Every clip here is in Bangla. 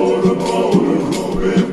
আমার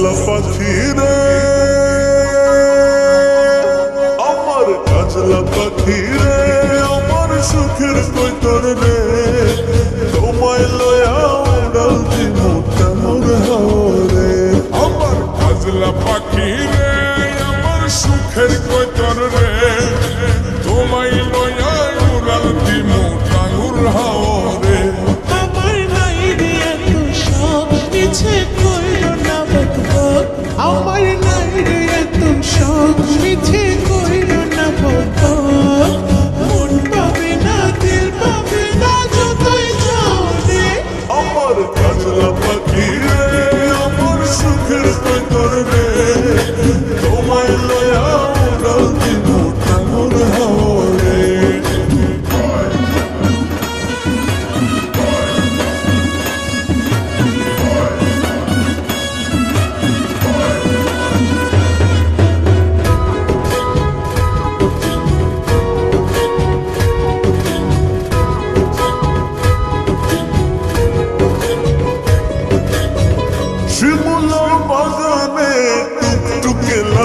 কাজলা পাখি রে আমার কাজলা পাখি রে আমার সুখের কৈতর রে। তোমায় লয়া উড়াল দিমু তেমন হাওরে আমার কাজলা পাখি রে আমার সুখের কৈতর রে।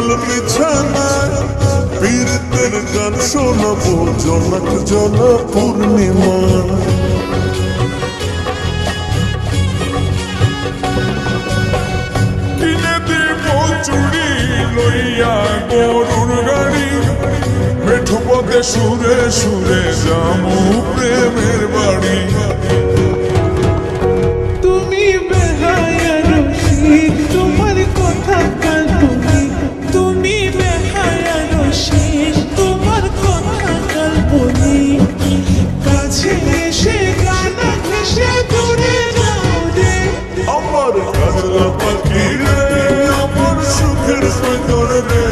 লাল বিছানায় পীরতের গান শোনাবো জনক জন পূর্ণিমা কিনে দিব চুড়ি লইয়া গরুর গাড়ি, মেঠো পথে সুরে সুরে যামু প্রেমের বাড়ি। ঘেসে দূরে যাও রে আমার কাজলা পাখি রে আমার সুখের কৈতর রে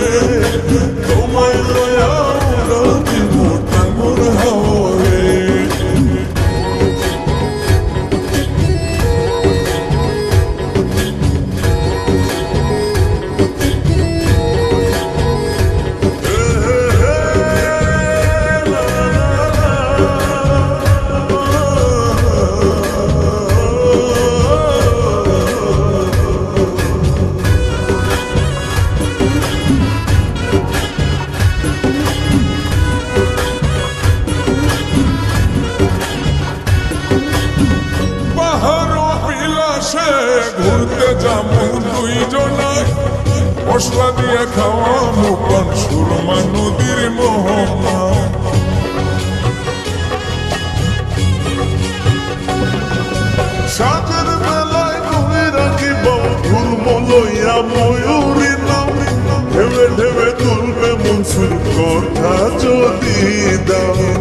বিলাসে ঘুরতে যাব দুইজনায় মশলা দিয়ে খাওয়া মুখন সুরমা নদীর মোহনা। সাজের বেলায় তুমি রাখিব ধুলম লইয়া ময়ূরী নাম। ঢেবে ঢেবে তুলবে মনসুর কথা যদি দাও